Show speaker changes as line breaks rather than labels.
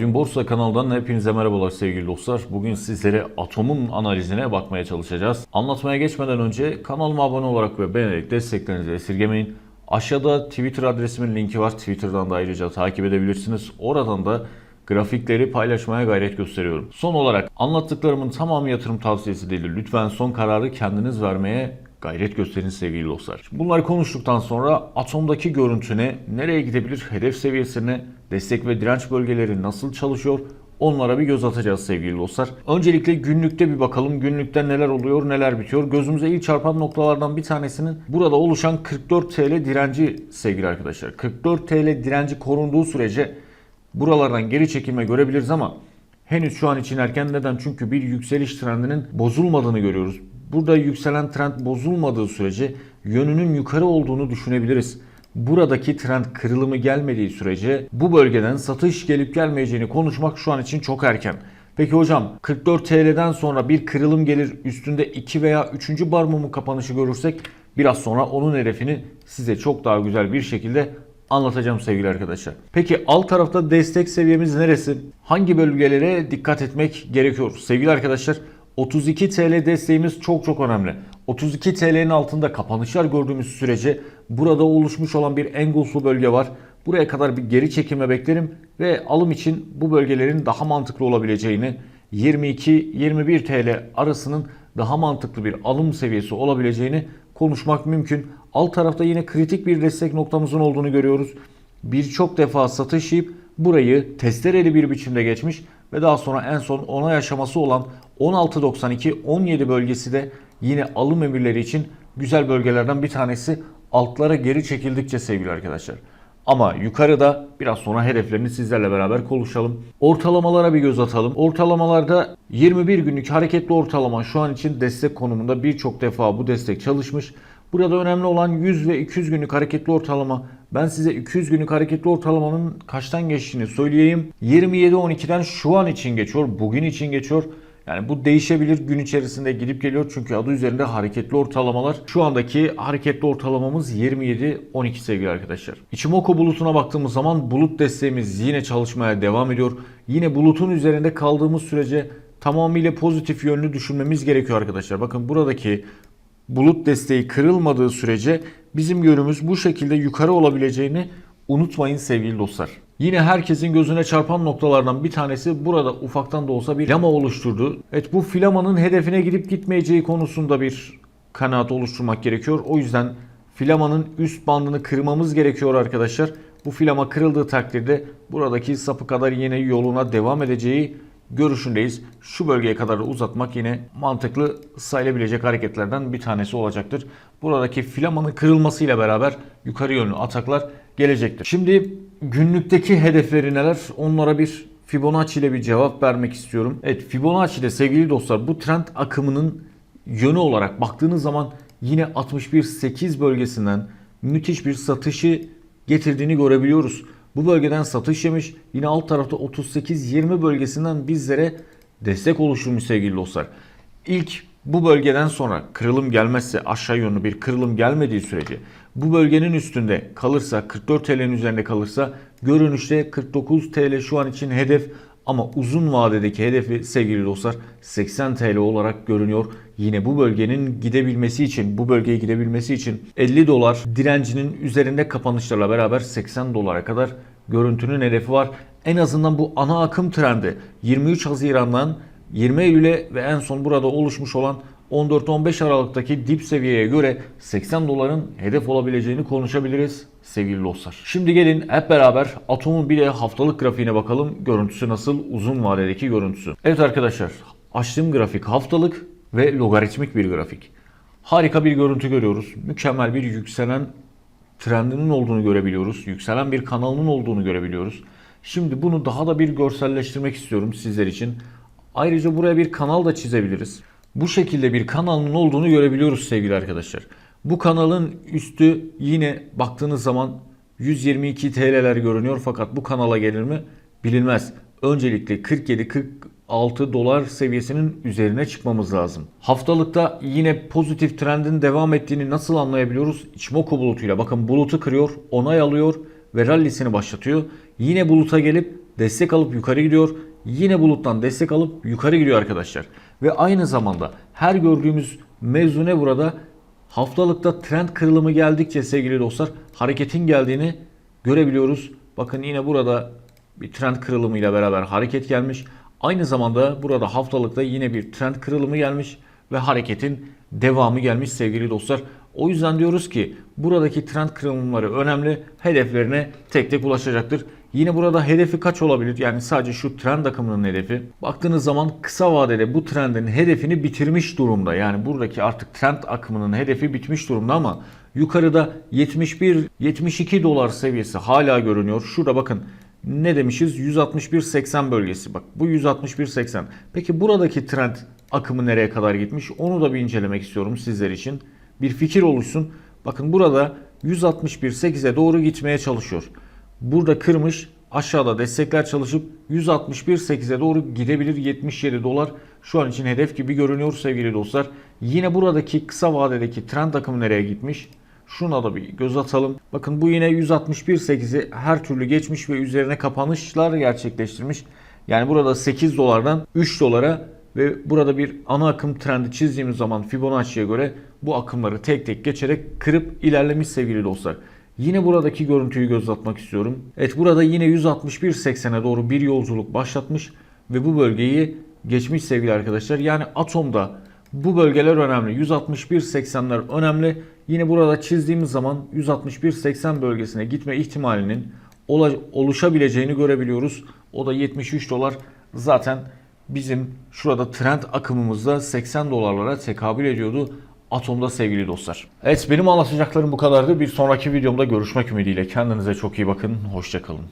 Radyum Borsa kanalından hepinize merhabalar sevgili dostlar. Bugün sizlere atomun analizine bakmaya çalışacağız. Anlatmaya geçmeden önce kanalıma abone olarak ve beğenerek desteklerinizi esirgemeyin. Aşağıda Twitter adresimin linki var. Twitter'dan da ayrıca takip edebilirsiniz. Oradan da grafikleri paylaşmaya gayret gösteriyorum. Son olarak anlattıklarımın tamamı yatırım tavsiyesi değil. Lütfen son kararı kendiniz vermeye gayret gösterin sevgili dostlar. Bunları konuştuktan sonra atomdaki görüntüne, nereye gidebilir, hedef seviyesine, destek ve direnç bölgeleri nasıl çalışıyor Onlara bir göz atacağız sevgili dostlar. Öncelikle günlükte bir bakalım. Günlükte neler oluyor, neler bitiyor. Gözümüze ilk çarpan noktalardan bir tanesinin burada oluşan 44 TL direnci sevgili arkadaşlar. 44 TL direnci korunduğu sürece buralardan geri çekilme görebiliriz ama henüz şu an için erken. Neden? Çünkü bir yükseliş trendinin bozulmadığını görüyoruz. Burada yükselen trend bozulmadığı sürece yönünün yukarı olduğunu düşünebiliriz. Buradaki trend kırılımı gelmediği sürece bu bölgeden satış gelip gelmeyeceğini konuşmak şu an için çok erken. Peki hocam 44 TL'den sonra bir kırılım gelir üstünde 2 veya 3. bar mumu kapanışı görürsek biraz sonra onun hedefini size çok daha güzel bir şekilde anlatacağım sevgili arkadaşlar. Peki alt tarafta destek seviyemiz neresi? Hangi bölgelere dikkat etmek gerekiyor? Sevgili arkadaşlar 32 TL desteğimiz çok çok önemli. 32 TL'nin altında kapanışlar gördüğümüz sürece burada oluşmuş olan bir Engulf'lu bölge var. Buraya kadar bir geri çekilme beklerim ve alım için bu bölgelerin daha mantıklı olabileceğini 22-21 TL arasının daha mantıklı bir alım seviyesi olabileceğini konuşmak mümkün. Alt tarafta yine kritik bir destek noktamızın olduğunu görüyoruz. Birçok defa satış yiyip burayı testereli bir biçimde geçmiş ve daha sonra en son onay aşaması olan 16.92-17 bölgesi de yine alım emirleri için güzel bölgelerden bir tanesi altlara geri çekildikçe sevgili arkadaşlar. Ama yukarıda biraz sonra hedeflerini sizlerle beraber konuşalım. Ortalamalara bir göz atalım. Ortalamalarda 21 günlük hareketli ortalama şu an için destek konumunda birçok defa bu destek çalışmış. Burada önemli olan 100 ve 200 günlük hareketli ortalama. Ben size 200 günlük hareketli ortalamanın kaçtan geçtiğini söyleyeyim. 27.12'den şu an için geçiyor, bugün için geçiyor. Yani bu değişebilir gün içerisinde gidip geliyor çünkü adı üzerinde hareketli ortalamalar. Şu andaki hareketli ortalamamız 27-12 sevgili arkadaşlar. Ichimoku bulutuna baktığımız zaman bulut desteğimiz yine çalışmaya devam ediyor. Yine bulutun üzerinde kaldığımız sürece tamamıyla pozitif yönlü düşünmemiz gerekiyor arkadaşlar. Bakın buradaki bulut desteği kırılmadığı sürece bizim yönümüz bu şekilde yukarı olabileceğini unutmayın sevgili dostlar. Yine herkesin gözüne çarpan noktalardan bir tanesi burada ufaktan da olsa bir flama oluşturdu. Evet bu flamanın hedefine gidip gitmeyeceği konusunda bir kanaat oluşturmak gerekiyor. O yüzden flamanın üst bandını kırmamız gerekiyor arkadaşlar. Bu flama kırıldığı takdirde buradaki sapı kadar yine yoluna devam edeceği görüşündeyiz. Şu bölgeye kadar da uzatmak yine mantıklı sayılabilecek hareketlerden bir tanesi olacaktır. Buradaki filamanın kırılmasıyla beraber yukarı yönlü ataklar gelecektir. Şimdi günlükteki hedefleri neler? Onlara bir Fibonacci ile bir cevap vermek istiyorum. Evet Fibonacci ile sevgili dostlar bu trend akımının yönü olarak baktığınız zaman yine 61.8 bölgesinden müthiş bir satışı getirdiğini görebiliyoruz. Bu bölgeden satış yemiş. Yine alt tarafta 38-20 bölgesinden bizlere destek oluşturmuş sevgili dostlar. İlk bu bölgeden sonra kırılım gelmezse aşağı yönlü bir kırılım gelmediği sürece bu bölgenin üstünde kalırsa 44 TL'nin üzerinde kalırsa görünüşte 49 TL şu an için hedef ama uzun vadedeki hedefi sevgili dostlar 80 TL olarak görünüyor. Yine bu bölgenin gidebilmesi için, bu bölgeye gidebilmesi için 50 dolar direncinin üzerinde kapanışlarla beraber 80 dolara kadar görüntünün hedefi var. En azından bu ana akım trendi 23 Haziran'dan 20 Eylül'e ve en son burada oluşmuş olan 14-15 Aralık'taki dip seviyeye göre 80 doların hedef olabileceğini konuşabiliriz sevgili dostlar. Şimdi gelin hep beraber atomun bir de haftalık grafiğine bakalım. Görüntüsü nasıl? Uzun vadedeki görüntüsü. Evet arkadaşlar açtığım grafik haftalık ve logaritmik bir grafik. Harika bir görüntü görüyoruz. Mükemmel bir yükselen trendinin olduğunu görebiliyoruz. Yükselen bir kanalının olduğunu görebiliyoruz. Şimdi bunu daha da bir görselleştirmek istiyorum sizler için. Ayrıca buraya bir kanal da çizebiliriz. Bu şekilde bir kanalın olduğunu görebiliyoruz sevgili arkadaşlar. Bu kanalın üstü yine baktığınız zaman 122 TL'ler görünüyor fakat bu kanala gelir mi bilinmez. Öncelikle 47-46 dolar seviyesinin üzerine çıkmamız lazım. Haftalıkta yine pozitif trendin devam ettiğini nasıl anlayabiliyoruz? Ichimoku bulutuyla bakın bulutu kırıyor, onay alıyor ve rallisini başlatıyor. Yine buluta gelip destek alıp yukarı gidiyor. Yine buluttan destek alıp yukarı gidiyor arkadaşlar. Ve aynı zamanda her gördüğümüz mevzu ne burada? Haftalıkta trend kırılımı geldikçe sevgili dostlar hareketin geldiğini görebiliyoruz. Bakın yine burada bir trend kırılımıyla beraber hareket gelmiş. Aynı zamanda burada haftalıkta yine bir trend kırılımı gelmiş ve hareketin devamı gelmiş sevgili dostlar. O yüzden diyoruz ki buradaki trend kırılımları önemli. Hedeflerine tek tek ulaşacaktır. Yine burada hedefi kaç olabilir? Yani sadece şu trend akımının hedefi. Baktığınız zaman kısa vadede bu trendin hedefini bitirmiş durumda. Yani buradaki artık trend akımının hedefi bitmiş durumda ama yukarıda 71-72 dolar seviyesi hala görünüyor. Şurada bakın ne demişiz? 161.80 bölgesi. Bak bu 161.80. Peki buradaki trend akımı nereye kadar gitmiş? Onu da bir incelemek istiyorum sizler için. Bir fikir oluşsun. Bakın burada 161.8'e doğru gitmeye çalışıyor. Burada kırmış aşağıda destekler çalışıp 161.8'e doğru gidebilir 77 dolar şu an için hedef gibi görünüyor sevgili dostlar. Yine buradaki kısa vadedeki trend akımı nereye gitmiş? Şuna da bir göz atalım. Bakın bu yine 161.8'i her türlü geçmiş ve üzerine kapanışlar gerçekleştirmiş. Yani burada 8 dolardan 3 dolara ve burada bir ana akım trendi çizdiğimiz zaman Fibonacci'ye göre bu akımları tek tek geçerek kırıp ilerlemiş sevgili dostlar. Yine buradaki görüntüyü göz istiyorum. Evet burada yine 161.80'e doğru bir yolculuk başlatmış ve bu bölgeyi geçmiş sevgili arkadaşlar. Yani atomda bu bölgeler önemli. 161.80'ler önemli. Yine burada çizdiğimiz zaman 161.80 bölgesine gitme ihtimalinin oluşabileceğini görebiliyoruz. O da 73 dolar. Zaten bizim şurada trend akımımızda 80 dolarlara tekabül ediyordu. Atomda sevgili dostlar. Evet benim anlatacaklarım bu kadardı. Bir sonraki videomda görüşmek ümidiyle. Kendinize çok iyi bakın. Hoşçakalın.